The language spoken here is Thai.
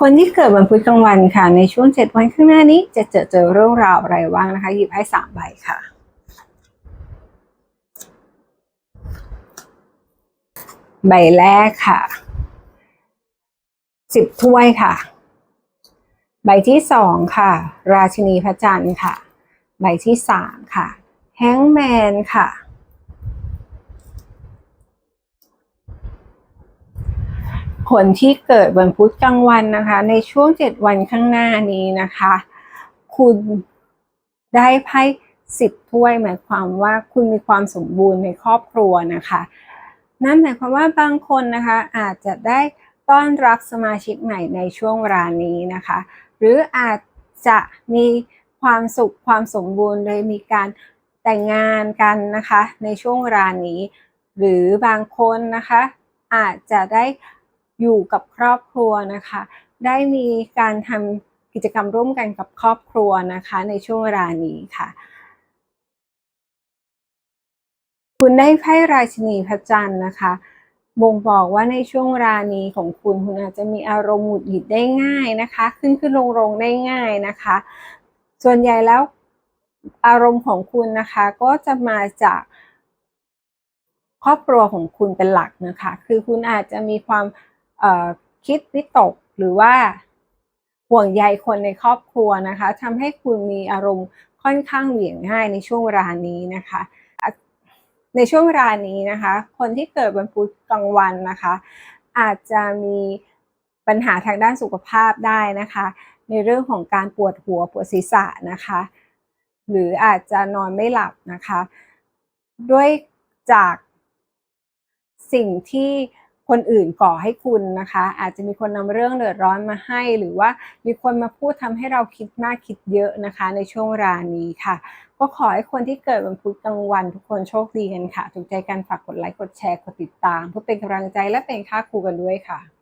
คนที่เกิดวันพุธกลางวันค่ะ ในช่วงเจ็ดวันข้างหน้านี้จะเจอเจอเรื่องราวอะไรบ้างนะคะ หยิบให้สามใบค่ะ ใบแรกค่ะสิบถ้วยค่ะ ใบที่สองค่ะ ราชินีพระจันทร์ค่ะ ใบที่สามค่ะ แฮงแมนค่ะ คนที่เกิดวันพุธกลางวันนะคะ ในช่วงเจ็ดวันข้างหน้านี้นะคะ คุณได้ไพ่สิบถ้วย หมายความว่าคุณมีความสมบูรณ์ในครอบครัวนะคะ นั่นหมายความว่าบางคนนะคะอาจจะได้ต้อนรับสมาชิกใหม่ในช่วงเวลานี้นะคะ หรืออาจจะมีความสุขความสมบูรณ์เลยมีการแต่งงานกันนะคะ ในช่วงเวลานี้ หรือบางคนนะคะ อาจจะได้ อยู่กับครอบครัวนะคะ ได้มีการทำกิจกรรมร่วมกันกับครอบครัวนะคะ ในช่วงเวลานี้ค่ะ คุณได้ไพ่ราชินีพระจันทร์นะคะบ่งบอกว่าในช่วงเวลานี้ของคุณคุณอาจจะมีอารมณ์หงุดหงิดได้ง่ายนะคะ ขึ้นขึ้นลงลงได้ง่ายนะคะ ส่วนใหญ่แล้วอารมณ์ของคุณนะคะ ก็จะมาจากครอบครัวของคุณเป็นหลักนะคะ คือคุณอาจจะมีความ คิดวิตกหรือว่าห่วงใยคนในครอบครัวนะคะทำให้คุณมีอารมณ์ค่อนข้างเหวี่ยงง่ายในช่วงเวลานี้นะคะในช่วงเวลานี้นะคะ คนที่เกิดวันพุธกลางวันนะคะ อาจจะมีปัญหาทางด้านสุขภาพได้นะคะ ในเรื่องของการปวดหัวปวดศีรษะนะคะ หรืออาจจะนอนไม่หลับนะคะ ด้วยจากสิ่งที่ คนอื่นก่อให้คุณนะคะ อาจจะมีคนนำเรื่องเดือดร้อนมาให้ หรือว่ามีคนมาพูดทำให้เราคิดมากคิดเยอะนะคะ ในช่วงเวลานี้ค่ะ ก็ขอให้คนที่เกิดวันพุธกลางวัน ทุกคนโชคดีกันค่ะ ถูกใจกันฝากกดไลค์กดแชร์กดติดตาม เพื่อเป็นกำลังใจและเป็นค่าครูกันด้วยค่ะ